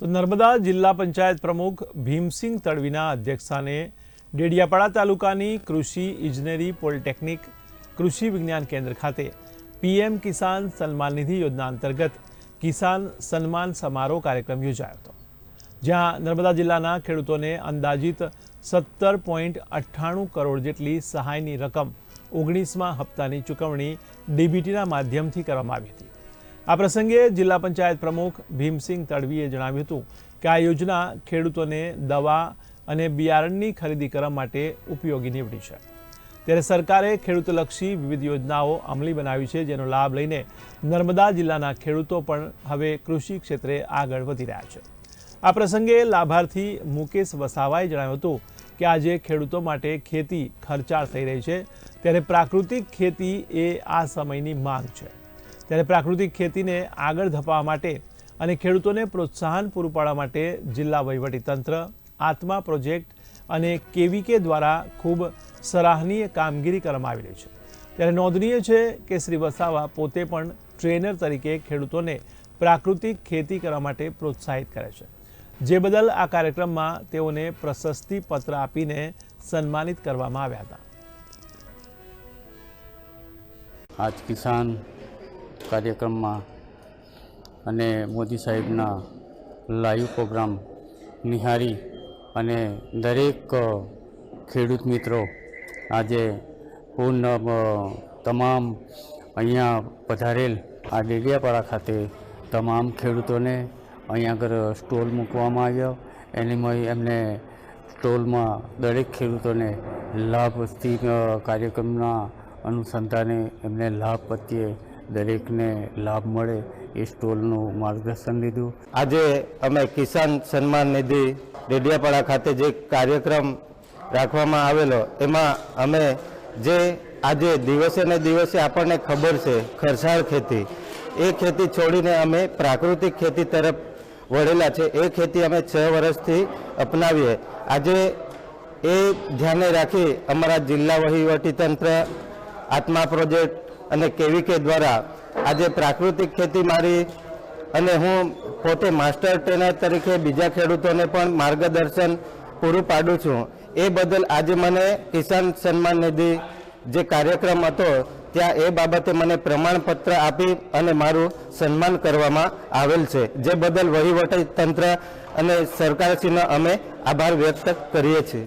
તો નર્મદા જિલ્લા પંચાયત પ્રમુખ ભીમસિંહ તડવીના અધ્યક્ષસ્થાને ડેડિયાપાડા તાલુકાની કૃષિ ઇજનેરી પોલિટેકનિક કૃષિ વિજ્ઞાન કેન્દ્ર ખાતે પીએમ કિસાન સન્માન નિધિ યોજના અંતર્ગત કિસાન સન્માન સમારોહ કાર્યક્રમ યોજાયો હતો, જ્યાં નર્મદા જિલ્લાના ખેડૂતોને અંદાજિત સત્તર પોઈન્ટ અઠ્ઠાણું કરોડ જેટલી સહાયની રકમ ઓગણીસમાં હપ્તાની ચૂકવણી ડીબીટીના માધ્યમથી કરવામાં આવી હતી. આ પ્રસંગે જિલ્લા પંચાયત પ્રમુખ ભીમસિંહ તડવીએ જણાવ્યું હતું કે આ યોજના ખેડૂતોને દવા અને બિયારણની ખરીદી કરવા માટે ઉપયોગી નીવડી છે. ત્યારે સરકારે ખેડૂતલક્ષી વિવિધ યોજનાઓ અમલી બનાવી છે, જેનો લાભ લઈને નર્મદા જિલ્લાના ખેડૂતો પણ હવે કૃષિ ક્ષેત્રે આગળ વધી રહ્યા છે. આ પ્રસંગે લાભાર્થી મુકેશ વસાવાએ જણાવ્યું હતું કે આજે ખેડૂતો માટે ખેતી ખર્ચાળ થઈ રહી છે, ત્યારે પ્રાકૃતિક ખેતી એ આ સમયની માંગ છે. ત્યારે પ્રાકૃતિક ખેતીને આગળ ધપાવવા માટે અને ખેડૂતોને પ્રોત્સાહન પૂરું પાડવા માટે જિલ્લા વહીવટીતંત્ર આત્મા પ્રોજેક્ટ અને કેવીકે દ્વારા ખૂબ સરાહનીય કામગીરી કરવામાં આવી રહી છે. ત્યારે નોંધનીય છે કે શ્રી વસાવા પોતે પણ ટ્રેનર તરીકે ખેડૂતોને પ્રાકૃતિક ખેતી કરવા માટે પ્રોત્સાહિત કરે છે. જે બદલ આ કાર્યક્રમમાં તેઓને પ્રશસ્તિ પત્ર આપીને સન્માનિત કરવામાં આવ્યા હતા. આજ કિસાન કાર્યક્રમમાં અને મોદી સાહેબના લાઈવ પ્રોગ્રામ નિહાળી અને દરેક ખેડૂત મિત્રો આજે પૂર્ણ તમામ અહીંયા પધારેલ આ ડેડિયાપાડા ખાતે તમામ ખેડૂતોને અહીંયા આગળ સ્ટોલ મૂકવામાં આવ્યો. એની એમને સ્ટોલમાં દરેક ખેડૂતોને લાભથી કાર્યક્રમના અનુસંધાને એમને લાભ પ્રત્યે દરેકને લાભ મળે એ સ્ટોલનું માર્ગદર્શન લીધું. આજે અમે કિસાન સન્માન નિધિ ડેડિયાપાડા ખાતે જે કાર્યક્રમ રાખવામાં આવેલો, એમાં અમે જે આજે દિવસે ને દિવસે આપણને ખબર છે, ખરસાળ ખેતી. એ ખેતી છોડીને અમે પ્રાકૃતિક ખેતી તરફ વળેલા છે. એ ખેતી અમે છ વર્ષથી અપનાવીએ. આજે એ ધ્યાને રાખી અમારા જિલ્લા વહીવટીતંત્ર આત્મા પ્રોજેક્ટ અને કેવીકે દ્વારા આજે પ્રાકૃતિક ખેતી મારી અને હું પોતે માસ્ટર ટ્રેનર તરીકે બીજા ખેડૂતોને પણ માર્ગદર્શન પૂરું પાડું છું. એ બદલ આજે મને કિસાન સન્માન નિધિ જે કાર્યક્રમ હતો, ત્યાં એ બાબતે મને પ્રમાણપત્ર આપી અને મારું સન્માન કરવામાં આવેલ છે. જે બદલ વહીવટી તંત્ર અને સરકારશ્રીનો અમે આભાર વ્યક્ત કરીએ છીએ.